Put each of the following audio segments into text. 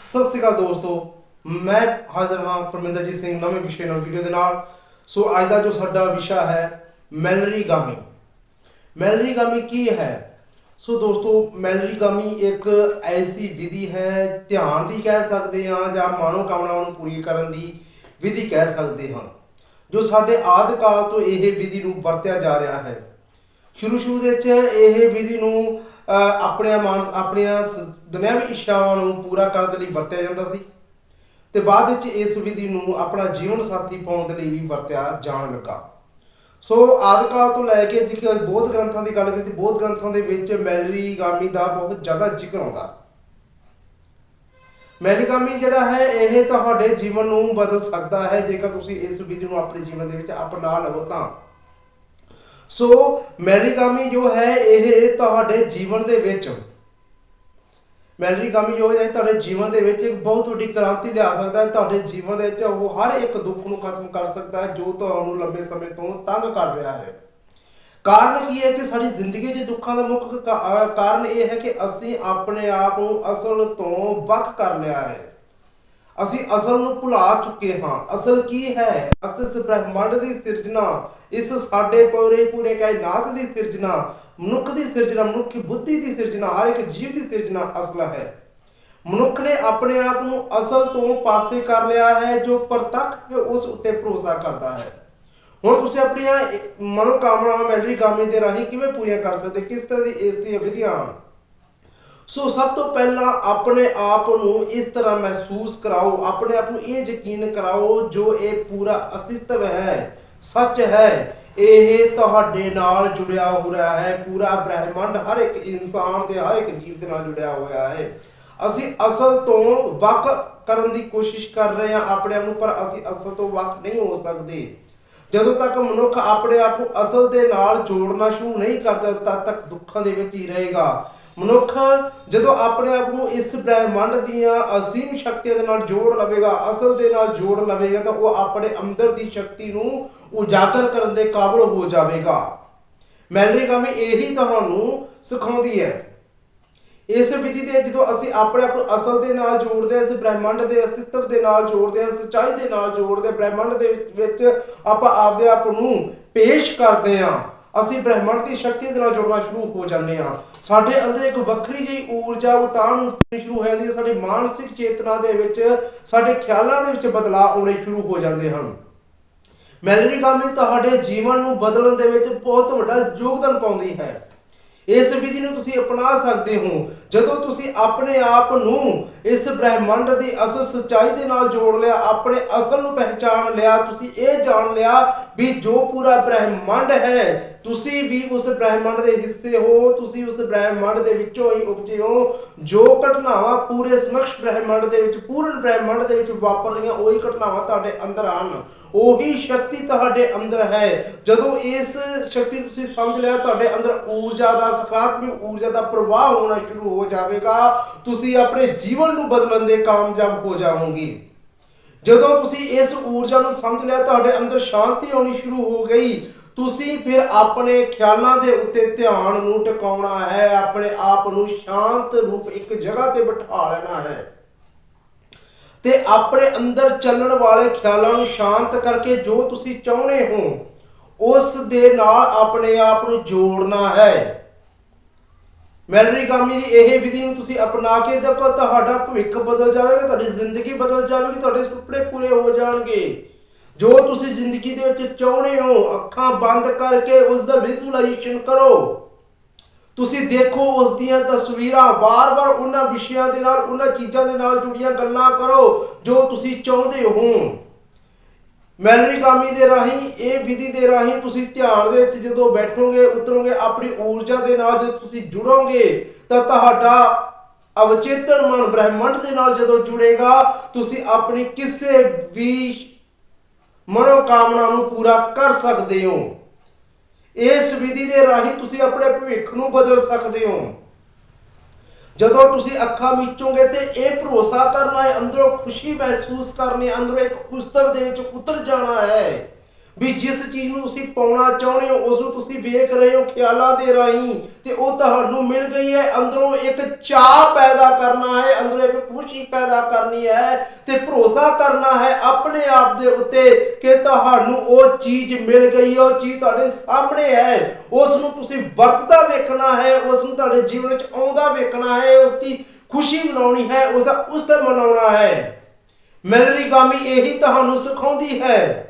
ਸਤਿ ਸ਼੍ਰੀ ਅਕਾਲ ਦੋਸਤੋ। ਮੈਂ ਹਾਜ਼ਰ ਹਾਂ ਪਰਮਿੰਦਰਜੀਤ ਸਿੰਘ ਨਵੇਂ ਵਿਸ਼ੇ ਨਾਲ ਵੀਡੀਓ ਦੇ ਨਾਲ। ਸੋ ਅੱਜ ਦਾ ਜੋ ਸਾਡਾ ਵਿਸ਼ਾ ਹੈ, ਮੈਲਰੀਗਾਮੀ। ਮੈਲਰੀਗਾਮੀ ਕੀ ਹੈ? ਸੋ ਦੋਸਤੋ, ਮੈਲਰੀਗਾਮੀ ਇੱਕ ਐਸੀ ਵਿਧੀ ਹੈ, ਧਿਆਨ ਦੀ ਕਹਿ ਸਕਦੇ ਹਾਂ ਜਾਂ ਮਾਨੋ ਕਾਮਨਾਵਾਂ ਨੂੰ ਪੂਰੀ ਕਰਨ ਦੀ ਵਿਧੀ ਕਹਿ ਸਕਦੇ ਹਾਂ। ਜੋ ਸਾਡੇ ਆਦਿ ਕਾਲ ਤੋਂ ਇਹ ਵਿਧੀ ਨੂੰ ਵਰਤਿਆ ਜਾ ਰਿਹਾ ਹੈ। ਸ਼ੁਰੂ ਸ਼ੁਰੂ ਦੇ ਵਿੱਚ ਇਹ ਵਿਧੀ ਨੂੰ ਆਪਣੇ ਮਾਨ ਆਪਣੀਆਂ ਦੁਨਿਆਵੀ ਇੱਛਾਵਾਂ ਨੂੰ ਪੂਰਾ ਕਰਨ ਦੇ ਲਈ ਵਰਤਿਆ ਜਾਂਦਾ ਸੀ। ਤੇ ਬਾਅਦ ਵਿੱਚ ਇਸ ਵਿਧੀ ਨੂੰ ਆਪਣਾ ਜੀਵਨ ਸਾਥੀ ਪਾਉਣ ਦੇ ਲਈ ਵੀ ਵਰਤਿਆ ਜਾਣ ਲੱਗਾ। ਸੋ ਆਦਿ ਕਾਲ ਤੋਂ ਲੈ ਕੇ ਜੇਕਰ ਬੋਧ ਗ੍ਰੰਥਾਂ ਦੀ ਗੱਲ ਕਰੀਏ ਤੇ ਬੋਧ ਗ੍ਰੰਥਾਂ ਦੇ ਵਿੱਚ ਮੈਲਰੀਗਾਮੀ ਦਾ ਬਹੁਤ ਜ਼ਿਆਦਾ ਜ਼ਿਕਰ ਆਉਂਦਾ। ਮੈਲਰੀਗਾਮੀ ਜਿਹੜਾ ਹੈ, ਇਹ ਤੁਹਾਡੇ ਜੀਵਨ ਨੂੰ ਬਦਲ ਸਕਦਾ ਹੈ। ਜੇਕਰ ਤੁਸੀਂ ਇਸ ਵਿਧੀ ਨੂੰ ਆਪਣੇ ਜੀਵਨ ਦੇ ਵਿੱਚ ਅਪਣਾ ਲਵੋ ਤਾਂ। ਸੋ ਮੈਰੀਗਾਮੀ ਜੋ ਹੈ ਇਹ ਤੁਹਾਡੇ ਜੀਵਨ ਦੇ ਵਿੱਚ। ਮੈਰੀਗਾਮੀ ਜੋ ਹੈ ਤੁਹਾਡੇ ਜੀਵਨ ਦੇ ਵਿੱਚ ਇੱਕ ਬਹੁਤ ਵੱਡੀ ਕ੍ਰਾਂਤੀ ਲਿਆ ਸਕਦਾ ਹੈ। ਤੁਹਾਡੇ ਜੀਵਨ ਦੇ ਵਿੱਚ ਉਹ ਹਰ ਇੱਕ ਦੁੱਖ ਨੂੰ ਖਤਮ ਕਰ ਸਕਦਾ ਹੈ, ਜੋ ਤੁਹਾਨੂੰ ਲੰਬੇ ਸਮੇਂ ਤੋਂ ਤੰਗ ਕਰ ਰਿਹਾ ਹੈ। ਕਾਰਨ ਕੀ ਹੈ ਕਿ ਸਾਡੀ ਜ਼ਿੰਦਗੀ ਦੇ ਦੁੱਖਾਂ ਦਾ ਮੁੱਖ ਕਾਰਨ ਇਹ ਹੈ ਕਿ ਅਸੀਂ ਆਪਣੇ ਆਪ ਨੂੰ ਅਸਲ ਤੋਂ ਵੱਖ ਕਰ ਲਿਆ ਹੈ। ਅਸੀਂ ਅਸਲ ਨੂੰ ਭੁਲਾ ਚੁੱਕੇ ਹਾਂ। ਅਸਲ ਕੀ ਹੈ? ਅਸਲ ਇਸ ਬ੍ਰਹਿਮੰਡ ਦੀ ਸਿਰਜਣਾ ਇਸ ਸਾਡੇ ਪੂਰੇ ਪੂਰੇ ਕਾਇਨਾਤ ਦੀ ਸਿਰਜਣਾ, ਮਨੁੱਖ ਦੀ ਸਿਰਜਣਾ, ਮਨੁੱਖੀ ਬੁੱਧੀ ਦੀ ਸਿਰਜਣਾ, ਹਰ ਇੱਕ ਜੀਵ ਦੀ ਸਿਰਜਣਾ ਅਸਲ ਹੈ। ਮਨੁੱਖ ਨੇ ਆਪਣੇ ਆਪ ਨੂੰ ਅਸਲ ਤੋਂ ਪਾਸੇ ਕਰ ਲਿਆ ਹੈ, ਜੋ ਪ੍ਰਤੱਖ ਉਸ ਉੱਤੇ ਭਰੋਸਾ ਕਰਦਾ ਹੈ। ਹੁਣ ਤੁਸੀਂ ਆਪਣੀਆਂ ਇਹ ਮਨੋਕਾਮਨਾਵਾਂ ਮੈਲਰੀ ਕਾਮਨੀ ਦੇ ਰਾਹੀਂ ਕਿਵੇਂ ਪੂਰੀਆਂ ਕਰ ਸਕਦੇ? ਕਿਸ ਤਰ੍ਹਾਂ ਦੀ ਇਸ ਦੀਆਂ ਵਿਧੀਆਂ ਹਨ? ਸੋ ਸਭ ਤੋਂ ਪਹਿਲਾਂ ਆਪਣੇ ਆਪ ਨੂੰ ਇਸ ਤਰ੍ਹਾਂ ਮਹਿਸੂਸ ਕਰਾਓ, ਆਪਣੇ ਆਪ ਨੂੰ ਇਹ ਯਕੀਨ ਕਰਾਓ ਜੋ ਇਹ ਪੂਰਾ ਅਸਤਿਤਵ ਹੈ। ਸੱਚ ਹੈ, ਇਹ ਤੁਹਾਡੇ ਨਾਲ ਜੁੜਿਆ ਹੋਇਆ ਹੈ, ਪੂਰਾ ਬ੍ਰਹਿਮੰਡ ਹਰ ਇੱਕ ਇਨਸਾਨ ਦੇ, ਹਰ ਇੱਕ ਜੀਵ ਦੇ ਨਾਲ ਜੁੜਿਆ ਹੋਇਆ ਹੈ। ਅਸੀਂ ਅਸਲ ਤੋਂ ਵੱਖ ਕਰਨ ਦੀ ਕੋਸ਼ਿਸ਼ ਕਰ ਰਹੇ ਹਾਂ ਆਪਣੇ ਆਪ ਨੂੰ, ਪਰ ਅਸੀਂ ਅਸਲ ਤੋਂ ਵੱਖ ਨਹੀਂ ਹੋ ਸਕਦੇ। ਜਦੋਂ ਤੱਕ ਮਨੁੱਖ ਆਪਣੇ ਆਪ ਨੂੰ ਅਸਲ ਦੇ ਨਾਲ ਜੋੜਨਾ ਸ਼ੁਰੂ ਨਹੀਂ ਕਰਦਾ, ਤਦ ਤੱਕ ਦੁੱਖਾਂ ਦੇ ਵਿੱਚ ਹੀ ਰਹੇਗਾ। ਮਨੁੱਖ ਜਦੋਂ ਆਪਣੇ ਆਪ ਨੂੰ ਇਸ ਬ੍ਰਹਿਮੰਡ ਦੀਆਂ ਅਸੀਮ ਸ਼ਕਤੀਆਂ ਦੇ ਨਾਲ ਜੋੜ ਲਵੇਗਾ, ਅਸਲ ਦੇ ਨਾਲ ਜੋੜ ਲਵੇਗਾ, ਤਾਂ ਉਹ ਆਪਣੇ ਅੰਦਰ ਦੀ ਸ਼ਕਤੀ ਨੂੰ ਉਜਾਗਰ ਕਰਨ ਦੇ ਕਾਬਲ ਹੋ ਜਾਵੇਗਾ। ਮੈਲਰੀਗਾਮੀ ਇਹੀ ਤੁਹਾਨੂੰ ਸਿਖਾਉਂਦੀ ਹੈ। ਇਸ ਵਿਧੀ ਦੇ ਜਦੋਂ ਅਸੀਂ ਆਪਣੇ ਆਪ ਨੂੰ ਅਸਲ ਦੇ ਨਾਲ ਜੋੜਦੇ ਹਾਂ ਅਸੀਂ ਬ੍ਰਹਿਮੰਡ ਦੇ ਅਸਤਿਤਵ ਦੇ ਨਾਲ ਜੋੜਦੇ ਹਾਂ, ਸੱਚਾਈ ਦੇ ਨਾਲ ਜੋੜਦੇ ਬ੍ਰਹਿਮੰਡ ਦੇ ਵਿੱਚ ਆਪਾਂ ਆਪਦੇ ਆਪ ਨੂੰ ਪੇਸ਼ ਕਰਦੇ ਹਾਂ। ਅਸੀਂ ਬ੍ਰਹਿਮੰਡ ਦੀ ਸ਼ਕਤੀ ਦੇ ਨਾਲ ਜੁੜਨਾ ਸ਼ੁਰੂ ਹੋ ਜਾਂਦੇ ਹਾਂ। ਸਾਡੇ ਅੰਦਰ ਇੱਕ ਵੱਖਰੀ ਜਿਹੀ ਊਰਜਾ ਉਤਾਨ ਹੋਣੀ ਸ਼ੁਰੂ ਹੋ ਜਾਂਦੀ ਹੈ। ਸਾਡੀ ਮਾਨਸਿਕ ਚੇਤਨਾ ਦੇ ਵਿੱਚ, ਸਾਡੇ ਖਿਆਲਾਂ ਦੇ ਵਿੱਚ ਬਦਲਾਅ ਆਉਣੇ ਸ਼ੁਰੂ ਹੋ ਜਾਂਦੇ ਹਨ। ਮੈਲਰੀਗਾਮੀ ਤੁਹਾਡੇ ਜੀਵਨ ਨੂੰ ਬਦਲਣ ਦੇ ਵਿੱਚ ਬਹੁਤ ਵੱਡਾ ਯੋਗਦਾਨ ਪਾਉਂਦੀ ਹੈ। ਇਸ ਵਿਧੀ ਨੂੰ ਤੁਸੀਂ ਅਪਣਾ ਸਕਦੇ ਹੋ। ਜਦੋਂ ਤੁਸੀਂ ਆਪਣੇ ਆਪ ਨੂੰ ਇਸ ਬ੍ਰਹਿਮੰਡ ਦੀ ਅਸਲ ਸੱਚਾਈ ਦੇ ਨਾਲ ਜੋੜ ਲਿਆ, ਆਪਣੇ ਅਸਲ ਨੂੰ ਪਹਿਚਾਣ ਲਿਆ, ਤੁਸੀਂ ਇਹ ਜਾਣ ਲਿਆ ਵੀ ਜੋ ਪੂਰਾ ਬ੍ਰਹਿਮੰਡ ਹੈ, ਤੁਸੀਂ ਵੀ ਉਸ ਬ੍ਰਹਿਮੰਡ ਦੇ ਹਿੱਸੇ ਹੋ, ਤੁਸੀਂ ਉਸ ਬ੍ਰਹਿਮੰਡ ਦੇ ਵਿੱਚੋਂ ਹੀ ਉਪਜੇ ਹੋ। ਜੋ ਘਟਨਾਵਾਂ ਪੂਰੇ ਸਮਕਸ਼ ਬ੍ਰਹਿਮੰਡ ਦੇ ਵਿੱਚ, ਪੂਰਨ ਬ੍ਰਹਿਮੰਡ ਦੇ ਵਿੱਚ ਵਾਪਰ ਰਹੀਆਂ, ਉਹੀ ਘਟਨਾਵਾਂ ਤੁਹਾਡੇ ਅੰਦਰ ਹਨ ਉਹੀ ਸ਼ਕਤੀ ਤੁਹਾਡੇ ਅੰਦਰ ਹੈ। ਜਦੋਂ ਇਸ ਸ਼ਕਤੀ ਤੁਸੀਂ ਸਮਝ ਲਿਆ, ਤੁਹਾਡੇ ਅੰਦਰ ਊਰਜਾ ਦਾ ਸਕਾਰਾਤਮਕ ਊਰਜਾ ਦਾ ਪ੍ਰਵਾਹ ਹੋਣਾ ਸ਼ੁਰੂ ਹੋ ਜਾਵੇਗਾ। ਤੁਸੀਂ ਆਪਣੇ ਜੀਵਨ ਨੂੰ ਬਦਲਣ ਦੇ ਕਾਮਯਾਬ ਹੋ ਜਾਵੋਗੇ। ਜਦੋਂ ਤੁਸੀਂ ਇਸ ਊਰਜਾ ਨੂੰ ਸਮਝ ਲਿਆ, ਤੁਹਾਡੇ ਅੰਦਰ ਸ਼ਾਂਤੀ ਆਉਣੀ ਸ਼ੁਰੂ ਹੋ ਗਈ। ਤੁਸੀਂ ਫਿਰ ਆਪਣੇ ਖਿਆਲਾਂ ਦੇ ਉੱਤੇ ਧਿਆਨ ਨੂੰ ਟਿਕਾਉਣਾ ਹੈ, ਆਪਣੇ ਆਪ ਨੂੰ ਸ਼ਾਂਤ ਰੂਪ ਇੱਕ ਜਗ੍ਹਾ ਤੇ ਬਿਠਾ ਲੈਣਾ ਹੈ। ਤੇ ਆਪਣੇ ਅੰਦਰ ਚੱਲਣ ਵਾਲੇ ਖਿਆਲਾਂ ਨੂੰ ਸ਼ਾਂਤ ਕਰਕੇ ਜੋ ਤੁਸੀਂ ਚਾਹੁੰਦੇ ਹੋ, ਉਸ ਦੇ ਨਾਲ ਆਪਣੇ ਆਪ ਨੂੰ ਜੋੜਨਾ ਹੈ। ਮੈਲਰੀ ਮੈਲਰੀਗਾਮੀ ਦੀ ਇਹ ਵਿਧੀ ਨੂੰ ਤੁਸੀਂ ਅਪਣਾ ਕੇ ਦੇਖੋ, ਤੁਹਾਡਾ ਭਵਿੱਖ ਬਦਲ ਜਾਵੇਗਾ, ਤੁਹਾਡੀ ਜ਼ਿੰਦਗੀ ਬਦਲ ਜਾਵੇਗੀ, ਤੁਹਾਡੇ ਸੁਪਨੇ ਪੂਰੇ ਹੋ ਜਾਣਗੇ। ਜੋ ਤੁਸੀਂ ਜ਼ਿੰਦਗੀ ਦੇ ਵਿੱਚ ਚਾਹੁੰਦੇ ਹੋ, ਅੱਖਾਂ ਬੰਦ ਕਰਕੇ ਉਸ ਦਾ ਵਿਜ਼ੂਅਲਾਈਜੇਸ਼ਨ ਕਰੋ। ਤੁਸੀਂ ਦੇਖੋ ਉਸ ਦੀਆਂ ਤਸਵੀਰਾਂ, ਵਾਰ-ਵਾਰ ਉਹਨਾਂ ਵਿਸ਼ਿਆਂ ਦੇ ਨਾਲ, ਉਹਨਾਂ ਚੀਜ਼ਾਂ ਦੇ ਨਾਲ ਜੁੜੀਆਂ ਗੱਲਾਂ ਕਰੋ ਜੋ ਤੁਸੀਂ ਚਾਹੁੰਦੇ ਹੋ। ਮੈਲਰੀਗਾਮੀ ਦੇ ਰਾਹੀਂ, ਇਹ ਵਿਧੀ ਦੇ ਰਾਹੀਂ ਤੁਸੀਂ ਧਿਆਨ ਦੇ ਵਿੱਚ ਜਦੋਂ ਬੈਠੋਗੇ, ਉਤਰੋਗੇ, ਆਪਣੀ ਊਰਜਾ ਦੇ ਨਾਲ ਜਦੋਂ ਤੁਸੀਂ ਜੁੜੋਗੇ, ਤਾਂ ਤੁਹਾਡਾ ਅਵਚੇਤਨ ਮਨ ਬ੍ਰਹਿਮੰਡ ਦੇ ਨਾਲ ਜਦੋਂ ਜੁੜੇਗਾ, ਤੁਸੀਂ ਆਪਣੀ ਕਿਸੇ ਵੀ ਮਨੋਕਾਮਨਾ ਨੂੰ ਪੂਰਾ ਕਰ ਸਕਦੇ ਹੋ। ਇਸ ਵਿਧੀ ਦੇ ਰਾਹੀਂ ਤੁਸੀਂ ਆਪਣੇ ਭਵਿੱਖ ਨੂੰ ਬਦਲ ਸਕਦੇ ਹੋ। ਜਦੋਂ ਤੁਸੀਂ ਅੱਖਾਂ ਮੀਚੋਗੇ ਤੇ ਇਹ ਭਰੋਸਾ ਕਰਨਾ ਹੈ ਅੰਦਰੋਂ ਖੁਸ਼ੀ ਮਹਿਸੂਸ ਕਰਨੀ ਹੈ, ਅੰਦਰੋਂ ਇੱਕ ਉਸਤਵ ਦੇ ਵਿੱਚ ਉਤਰ ਜਾਣਾ ਹੈ। ਵੀ ਜਿਸ ਚੀਜ਼ ਨੂੰ ਤੁਸੀਂ ਪਾਉਣਾ ਚਾਹੁੰਦੇ ਹੋ, ਉਸ ਨੂੰ ਤੁਸੀਂ ਵੇਖ ਰਹੇ ਹੋ ਖਿਆਲਾਂ ਦੇ ਰਾਹੀਂ ਤੇ ਉਹ ਤੁਹਾਨੂੰ ਮਿਲ ਗਈ ਹੈ। ਅੰਦਰੋਂ ਇੱਕ ਚਾਹ ਪੈਦਾ ਕਰਨਾ ਹੈ, ਅੰਦਰੋਂ ਇੱਕ ਖੁਸ਼ੀ ਪੈਦਾ ਕਰਨੀ ਹੈ ਤੇ ਭਰੋਸਾ ਕਰਨਾ ਹੈ ਆਪਣੇ ਆਪ ਦੇ ਉੱਤੇ ਕਿ ਤੁਹਾਨੂੰ ਉਹ ਚੀਜ਼ ਮਿਲ ਗਈ ਹੈ, ਉਹ ਚੀਜ਼ ਤੁਹਾਡੇ ਸਾਹਮਣੇ ਹੈ। ਉਸ ਨੂੰ ਤੁਸੀਂ ਵਰਤਦਾ ਵੇਖਣਾ ਹੈ, ਉਸ ਨੂੰ ਤੁਹਾਡੇ ਜੀਵਨ ਵਿੱਚ ਆਉਂਦਾ ਵੇਖਣਾ ਹੈ, ਉਸ ਦੀ ਖੁਸ਼ੀ ਮਨਾਉਣੀ ਹੈ, ਉਸ ਦਾ ਉਸ ਤੇ ਮਨਾਉਣਾ ਹੈ। ਮੈਲਰੀ ਗਾਮੀ ਇਹੀ ਤੁਹਾਨੂੰ ਸਿਖਾਉਂਦੀ ਹੈ।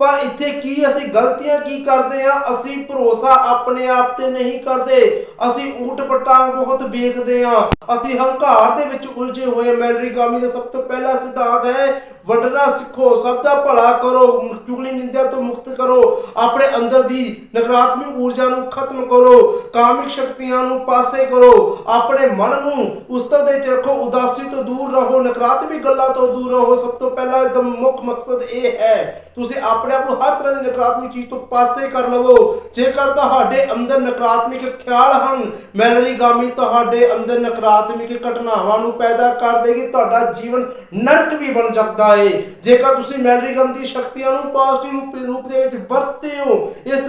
ਪਰ ਇੱਥੇ ਕੀ ਅਸੀਂ ਗਲਤੀਆਂ ਕੀ ਕਰਦੇ ਆ ਅਸੀਂ ਭਰੋਸਾ ਆਪਣੇ ਆਪ ਤੇ ਨਹੀਂ ਕਰਦੇ। ਅਸੀਂ ਊਟ ਪਟਾਂਗ ਬਹੁਤ ਵੇਖਦੇ ਆ ਅਸੀਂ ਹੰਕਾਰ ਦੇ ਵਿੱਚ ਉਲਝੇ ਹੋਏ ਮੈਲਰੀ ਗਾਮੀ ਦਾ ਸਭ ਤੋਂ ਪਹਿਲਾ ਸਿਧਾਂਤ ਹੈ, ਵਡਣਾ ਸਿੱਖੋ। ਸਭ ਦਾ ਭਲਾ ਕਰੋ। ਚੁਗਲੀ ਨਿੰਦਿਆ ਤੋਂ ਮੁਕਤ ਕਰੋ। ਆਪਣੇ ਅੰਦਰ ਦੀ ਨਕਾਰਾਤਮਕ ਊਰਜਾ ਨੂੰ ਖਤਮ ਕਰੋ, ਕਾਮਿਕ ਸ਼ਕਤੀਆਂ ਨੂੰ ਪਾਸੇ ਕਰੋ, ਆਪਣੇ ਮਨ ਨੂੰ ਉਸਤਤ ਦੇ ਵਿੱਚ ਰੱਖੋ, ਉਦਾਸੀ ਤੋਂ ਦੂਰ ਰਹੋ, ਨਕਾਰਾਤਮਕ ਗੱਲਾਂ ਤੋਂ ਦੂਰ ਰਹੋ। ਸਭ ਤੋਂ ਪਹਿਲਾ ਇੱਕਦਮ ਮੁੱਖ ਮਕਸਦ ਇਹ ਹੈ, ਤੁਸੀਂ ਆਪਣੇ ਆਪ ਨੂੰ ਹਰ ਤਰ੍ਹਾਂ ਦੀ ਨਕਾਰਾਤਮਕ ਚੀਜ਼ ਤੋਂ ਪਾਸੇ ਕਰ ਲਵੋ। ਜੇਕਰ ਤੁਹਾਡੇ ਅੰਦਰ ਨਕਾਰਾਤਮਕ ਖਿਆਲ ਹਨ, ਮੈਲਰੀਗਾਮੀ ਤੁਹਾਡੇ ਅੰਦਰ ਨਕਾਰਾਤਮਕ ਘਟਨਾਵਾਂ ਨੂੰ ਪੈਦਾ ਕਰ ਦੇਗੀ, ਤੁਹਾਡਾ ਜੀਵਨ ਨਰਕ ਵੀ ਬਣ ਸਕਦਾ ਹੈ ਜੇਕਰ ਤੁਸੀਂ ਮੈਲਰੀ ਦੀ ਸ਼ਕਤੀਆਂ ਨੂੰ ਪੋਜ਼ਿਟਿਵ ਰੂਪ ਦੇ ਵਿੱਚ ਵਰਤਦੇ ਹੋ ਇਸ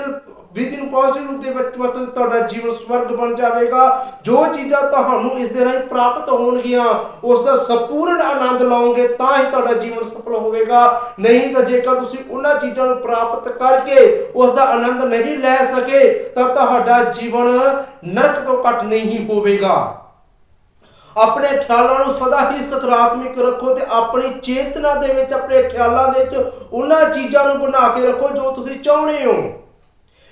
ਵਿਧੀ ਨੂੰ ਪੋਜ਼ਿਟਿਵ ਰੂਪ ਦੇ ਵਿੱਚ ਵਰਤਨ ਤੁਹਾਡਾ ਜੀਵਨ ਸਵਰਗ ਬਣ ਜਾਵੇਗਾ। ਜੋ ਚੀਜ਼ਾਂ ਤੁਹਾਨੂੰ ਇਸ ਦੇ ਰਾਹੀਂ ਪ੍ਰਾਪਤ ਹੋਣਗੀਆਂ, ਉਸ ਦਾ ਸੰਪੂਰਨ ਆਨੰਦ ਲਓਗੇ, ਤਾਂ ਹੀ ਤੁਹਾਡਾ ਜੀਵਨ ਸਫਲ ਹੋਵੇਗਾ। ਨਹੀਂ ਤਾਂ ਜੇਕਰ ਤੁਸੀਂ ਉਹਨਾਂ ਚੀਜ਼ਾਂ ਨੂੰ ਪ੍ਰਾਪਤ ਕਰਕੇ ਉਸ ਦਾ ਆਨੰਦ ਨਹੀਂ ਲੈ ਸਕੇ, ਤਾਂ ਤੁਹਾਡਾ ਜੀਵਨ ਨਰਕ ਤੋਂ ਘੱਟ ਨਹੀਂ ਹੋਵੇਗਾ। ਆਪਣੇ ਖਿਆਲਾਂ ਨੂੰ ਸਦਾ ਹੀ ਸਕਾਰਾਤਮਕ ਰੱਖੋ ਤੇ ਆਪਣੀ ਚੇਤਨਾ ਦੇ ਵਿੱਚ, ਆਪਣੇ ਖਿਆਲਾਂ ਦੇ ਵਿੱਚ ਉਹਨਾਂ ਚੀਜ਼ਾਂ ਨੂੰ ਬਣਾ ਕੇ ਰੱਖੋ ਜੋ ਤੁਸੀਂ ਚਾਹੁੰਦੇ ਹੋ।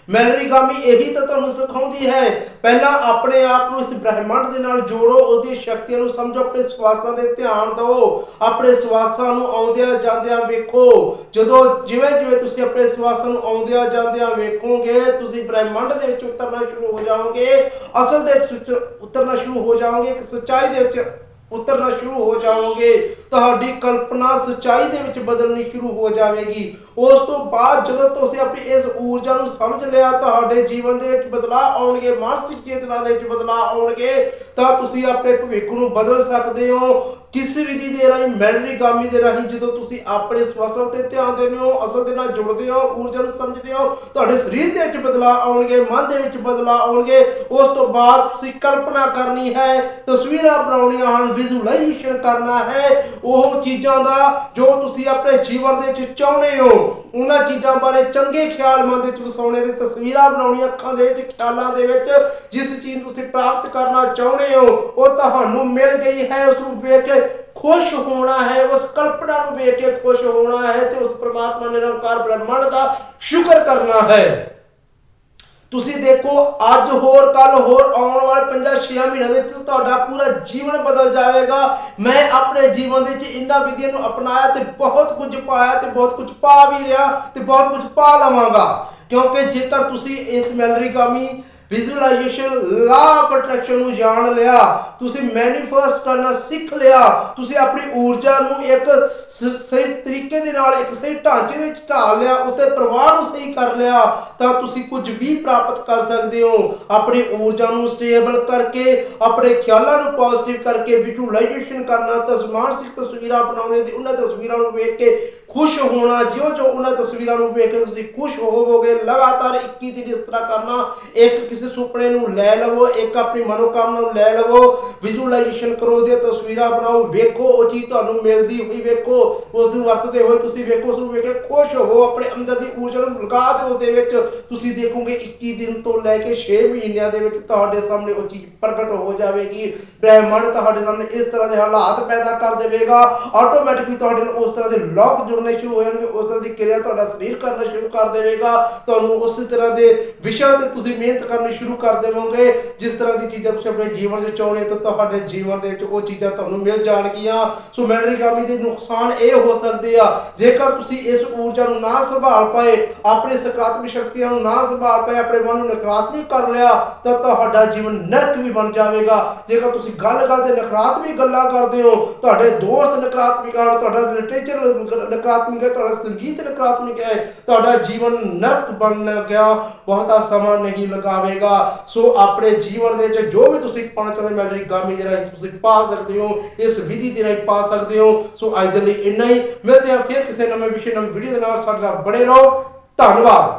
ਮੈਨਰੀਗਾਮੀ ਇਹੀ ਤਾਂ ਤੁਹਾਨੂੰ ਸਿਖਾਉਂਦੀ ਹੈ। ਪਹਿਲਾਂ ਆਪਣੇ ਆਪ ਨੂੰ ਇਸ ਬ੍ਰਹਿਮੰਡ ਦੇ ਨਾਲ ਜੋੜੋ, ਉਹਦੀ ਸ਼ਕਤੀਆਂ ਨੂੰ ਸਮਝੋ, ਆਪਣੇ ਸਵਾਸਾਂ ਦੇ ਧਿਆਨ ਦਿਓ। ਆਪਣੇ ਸਵਾਸਾਂ ਨੂੰ ਆਉਂਦਿਆਂ ਜਾਂਦਿਆਂ ਵੇਖੋ। ਜਦੋਂ ਜਿਵੇਂ ਜਿਵੇਂ ਤੁਸੀਂ ਆਪਣੇ ਸਵਾਸਾਂ ਨੂੰ ਆਉਂਦਿਆਂ ਜਾਂਦਿਆਂ ਵੇਖੋਗੇ, ਤੁਸੀਂ ਬ੍ਰਹਿਮੰਡ ਦੇ ਵਿੱਚ ਉਤਰਨਾ ਸ਼ੁਰੂ ਹੋ ਜਾਓਗੇ। ਅਸਲ ਦੇ ਵਿੱਚ ਉਤਰਨਾ ਸ਼ੁਰੂ ਹੋ ਜਾਓਗੇ, ਇੱਕ ਸੱਚਾਈ ਦੇ ਵਿੱਚ ਉਤਰਨਾ ਸ਼ੁਰੂ ਹੋ ਜਾਵੋਗੇ ਤੁਹਾਡੀ ਕਲਪਨਾ ਸੱਚਾਈ ਦੇ ਵਿੱਚ ਬਦਲਣੀ ਸ਼ੁਰੂ ਹੋ ਜਾਵੇਗੀ। ਉਸ ਤੋਂ ਬਾਅਦ ਜਦੋਂ ਤੁਸੀਂ ਆਪਣੀ ਇਸ ਊਰਜਾ ਨੂੰ ਸਮਝ ਲਿਆ, ਤੁਹਾਡੇ ਜੀਵਨ ਦੇ ਵਿੱਚ ਬਦਲਾਅ ਆਉਣਗੇ, ਮਾਨਸਿਕ ਚੇਤਨਾ ਦੇ ਵਿੱਚ ਬਦਲਾਅ ਆਉਣਗੇ, ਤਾਂ ਤੁਸੀਂ ਆਪਣੇ ਭਵਿੱਖ ਨੂੰ ਬਦਲ ਸਕਦੇ ਹੋ। ਕਿਸੇ ਵਿਧੀ ਦੇ ਰਾਹੀਂ ਮੈਲਰੀ ਗਾਮੀ ਦੇ ਰਾਹੀਂ ਜਦੋਂ ਤੁਸੀਂ ਆਪਣੇ ਸਵਾਸਾਂ ਤੇ ਧਿਆਨ ਦਿੰਦੇ ਹੋ, ਅਸਲ ਦੇ ਨਾਲ ਜੁੜਦੇ ਹੋ, ਊਰਜਾ ਨੂੰ ਸਮਝਦੇ ਹੋ, ਤੁਹਾਡੇ ਸਰੀਰ ਦੇ ਵਿੱਚ ਬਦਲਾਅ ਆਉਣਗੇ, ਮਨ ਦੇ ਵਿੱਚ ਬਦਲਾਅ ਆਉਣਗੇ। ਉਸ ਤੋਂ ਬਾਅਦ ਤੁਸੀਂ ਕਲਪਨਾ ਕਰਨੀ ਹੈ, ਤਸਵੀਰਾਂ ਬਣਾਉਣੀਆਂ ਹਨ ਵਿਜ਼ੂਅਲਾਈਜ਼ੇਸ਼ਨ ਕਰਨਾ ਹੈ। ਉਹ ਚੀਜ਼ਾਂ ਦਾ ਜੋ ਤੁਸੀਂ ਆਪਣੇ ਜੀਵਨ ਦੇ ਵਿੱਚ ਚਾਹੁੰਦੇ ਹੋ, ਉਹਨਾਂ ਚੀਜ਼ਾਂ ਬਾਰੇ ਚੰਗੇ ਖਿਆਲ ਮਨ ਦੇ ਵਿੱਚ ਵਸਾਉਣੇ ਤੇ ਤਸਵੀਰਾਂ ਬਣਾਉਣੀਆਂ, ਅੱਖਾਂ ਦੇ ਵਿੱਚ, ਖਿਆਲਾਂ ਦੇ ਵਿੱਚ, ਜਿਸ ਚੀਜ਼ ਨੂੰ ਤੁਸੀਂ ਪ੍ਰਾਪਤ ਕਰਨਾ ਚਾਹੁੰਦੇ ਹੋ, ਉਹ ਤੁਹਾਨੂੰ ਮਿਲ ਗਈ ਹੈ, ਉਸ ਨੂੰ ਵੇਖ ਕੇ ਖੁਸ਼ ਹੋਣਾ ਹੈ, ਉਸ ਕਲਪਨਾ ਨੂੰ ਵੇਖ ਕੇ ਖੁਸ਼ ਹੋਣਾ ਹੈ ਤੇ ਉਸ ਪ੍ਰਮਾਤਮਾ ਨਿਰੰਕਾਰ ਬ੍ਰਹਮੰਡ ਦਾ ਸ਼ੁਕਰ ਕਰਨਾ ਹੈ। ਤੁਸੀਂ ਦੇਖੋ, ਅੱਜ ਹੋਰ ਕੱਲ ਹੋਰ, ਆਉਣ ਵਾਲੇ 5-6 ਮਹੀਨਿਆਂ ਦੇ ਵਿੱਚ ਤੁਹਾਡਾ ਪੂਰਾ ਜੀਵਨ ਬਦਲ ਜਾਵੇਗਾ। ਮੈਂ ਆਪਣੇ ਜੀਵਨ ਦੇ ਵਿੱਚ ਇਹਨਾਂ ਵਿਧੀਆਂ ਨੂੰ ਅਪਣਾਇਆ ਤੇ ਬਹੁਤ ਕੁਝ ਪਾਇਆ ਤੇ ਬਹੁਤ ਕੁਝ ਪਾ ਵੀ ਰਿਹਾ ਤੇ ਬਹੁਤ ਕੁਝ ਪਾ ਲਵਾਂਗਾ। ਕਿਉਂਕਿ ਜੇਕਰ ਤੁਸੀਂ ਇਸ ਮੈਲਰੀ ਗਾਮੀ ਵਿਜ਼ੂਅਲਾਈਜੇਸ਼ਨ ਲਾ ਆਫ ਅਟਰੈਕਸ਼ਨ ਨੂੰ ਜਾਣ ਲਿਆ। ਤੁਸੀਂ ਮੈਨੀਫੈਸਟ ਕਰਨਾ ਸਿੱਖ ਲਿਆ। ਤੁਸੀਂ ਆਪਣੀ ਊਰਜਾ ਨੂੰ ਇੱਕ ਸਹੀ ਤਰੀਕੇ ਦੇ ਨਾਲ, ਇੱਕ ਸਹੀ ਢਾਂਚੇ ਦੇ ਵਿੱਚ ਢਾਲ ਲਿਆ, ਉਤੇ ਪ੍ਰਵਾਹ ਨੂੰ ਸਹੀ ਕਰ ਲਿਆ, ਤਾਂ ਤੁਸੀਂ ਕੁਝ ਵੀ ਪ੍ਰਾਪਤ ਕਰ ਸਕਦੇ ਹੋ। ਆਪਣੀ ਊਰਜਾ ਨੂੰ ਸਟੇਬਲ ਕਰਕੇ, ਆਪਣੇ ਖਿਆਲਾਂ ਨੂੰ ਪੋਜ਼ਿਟਿਵ ਕਰਕੇ ਵਿਜ਼ੂਅਲਾਈਜੇਸ਼ਨ ਕਰਨਾ, ਤਾਂ ਮਾਨਸਿਕ ਤਸਵੀਰਾਂ ਬਣਾਉਣੇ ਦੀ ਉਹਨਾਂ ਤਸਵੀਰਾਂ ਨੂੰ ਵੇਖ ਕੇ ਖੁਸ਼ ਹੋਣਾ, ਜਿਉਂ ਜੋ ਉਹਨਾਂ ਤਸਵੀਰਾਂ ਨੂੰ ਵੇਖ ਕੇ ਤੁਸੀਂ ਖੁਸ਼ ਹੋਵੋਗੇ, ਲਗਾਤਾਰ 21 ਦਿਨ ਇਸ ਤਰ੍ਹਾਂ ਕਰਨਾ, ਇੱਕ ਕਿਸੇ ਸੁਪਨੇ ਨੂੰ ਲੈ ਲਵੋ, ਇੱਕ ਆਪਣੀ ਮਨੋਕਾਮਨਾ ਨੂੰ ਲੈ ਲਵੋ ਵਿਜ਼ੂਅਲਾਈਜੇਸ਼ਨ ਕਰੋ, ਉਹਦੀਆਂ ਤਸਵੀਰਾਂ ਬਣਾਓ, ਵੇਖੋ, ਉਹ ਚੀਜ਼ ਤੁਹਾਨੂੰ ਮਿਲਦੀ ਹੋਈ ਵੇਖੋ, ਉਸ ਨੂੰ ਵਰਤਦੇ ਹੋਏ ਤੁਸੀਂ ਵੇਖੋ, ਉਸ ਨੂੰ ਵੇਖ ਕੇ ਖੁਸ਼ ਹੋਵੋ, ਆਪਣੇ ਅੰਦਰ ਦੀ ਊਰਜਾ ਨੂੰ ਲਗਾ ਦਿਓ, ਉਸ ਦੇ ਵਿੱਚ ਤੁਸੀਂ ਦੇਖੋਗੇ 21 ਦਿਨ ਤੋਂ ਲੈ ਕੇ 6 ਮਹੀਨਿਆਂ ਦੇ ਵਿੱਚ ਤੁਹਾਡੇ ਸਾਹਮਣੇ ਉਹ ਚੀਜ਼ ਪ੍ਰਗਟ ਹੋ ਜਾਵੇਗੀ। ਬ੍ਰਹਿਮੰਡ ਤੁਹਾਡੇ ਸਾਹਮਣੇ ਇਸ ਤਰ੍ਹਾਂ ਦੇ ਹਾਲਾਤ ਪੈਦਾ ਕਰ ਦੇਵੇਗਾ। ਆਟੋਮੈਟਿਕਲੀ ਤੁਹਾਡੇ ਨਾਲ ਉਸ ਤਰ੍ਹਾਂ ਦੇ ਲੋਕ ਜੁੜਨੇ ਸ਼ੁਰੂ ਹੋ ਜਾਣਗੇ, ਉਸ ਤਰ੍ਹਾਂ ਦੀ ਕਿਰਿਆ ਤੁਹਾਡਾ ਸਰੀਰ ਕਰਨਾ ਸ਼ੁਰੂ ਕਰ ਦੇਵੇਗਾ। ਤੁਹਾਨੂੰ ਉਸੇ ਤਰ੍ਹਾਂ ਦੇ ਵਿਸ਼ਾ ਤੇ ਤੁਸੀਂ ਮਿਹਨਤ ਕਰਨੀ ਸ਼ੁਰੂ ਕਰ ਦੇਵੋਗੇ। ਜਿਸ ਤਰ੍ਹਾਂ ਦੀ ਚੀਜ਼ਾਂ ਤੁਸੀਂ ਆਪਣੇ ਜੀਵਨ 'ਚ ਚਾਹੁੰਦੇ ਤਾਂ ਤੁਹਾਡੇ ਜੀਵਨ ਦੇ ਵਿੱਚ ਉਹ ਚੀਜ਼ਾਂ ਤੁਹਾਨੂੰ ਮਿਲ ਜਾਣਗੀਆਂ। ਸੋ ਮੈਂਟਰੀ ਦੇ ਨੁਕਸਾਨ ਇਹ ਹੋ ਸਕਦੇ ਆ। ਜੇਕਰ ਤੁਸੀਂ ਇਸ ਊਰਜਾ ਨੂੰ ਨਾ ਸੰਭਾਲ ਪਾਏ, ਆਪਣੇ ਸਕਾਰਾਤਮਕ ਸ਼ਕਤੀਆਂ ਨੂੰ ਨਾ ਸੰਭਾਲ ਪਾਏ, ਆਪਣੇ ਮਨ ਨੂੰ ਨਕਾਰਾਤਮਕ ਕਰ ਲਿਆ, ਤਾਂ ਤੁਹਾਡਾ ਜੀਵਨ ਨਰਕ ਵੀ ਬਣ ਜਾਵੇਗਾ। ਜੇਕਰ ਤੁਸੀਂ ਗੱਲ ਕਰਦੇ ਨਕਾਰਾਤਮਕ ਗੱਲਾਂ ਕਰਦੇ ਹੋ, ਤੁਹਾਡੇ ਦੋਸਤ ਨਕਾਰਾਤਮਕ ਹਨ, ਤੁਹਾਡਾ ਲਿਟਰੇਚਰ ਨਕਾਰਾਤਮਕ ਹੈ, ਤੁਹਾਡਾ ਸੰਗੀਤ ਨਕਾਰਾਤਮਕ ਹੈ, ਤੁਹਾਡਾ ਜੀਵਨ ਨਰਕ ਬਣ ਗਿਆ, ਬਹੁਤਾ ਸਮਾਂ ਨਹੀਂ ਲਗਾਵੇਗਾ। ਸੋ ਆਪਣੇ ਜੀਵਨ ਦੇ ਵਿੱਚ ਜੋ ਵੀ ਤੁਸੀਂ ਪਾਣਾ ਚਾਹੁੰਦੇ ਮੈਲਰੀ ਗਾਮੀ ਦੇ ਰਾਹੀਂ ਤੁਸੀਂ ਪਾ ਸਕਦੇ ਹੋ, ਇਸ ਵਿਧੀ ਦੇ ਰਾਹੀਂ ਪਾ ਸਕਦੇ ਹੋ। ਸੋ ਅੱਜ ਦੇ ਲਈ ਇੰਨਾ ਹੀ, ਮਿਲਦੇ ਹਾਂ ਫਿਰ ਕਿਸੇ ਨਵੇਂ ਵਿਸ਼ੇ, ਨਵੀਂ ਵੀਡੀਓ ਦੇ ਨਾਲ। ਸਾਡੇ ਨਾਲ ਬਣੇ ਰਹੋ। ਧੰਨਵਾਦ।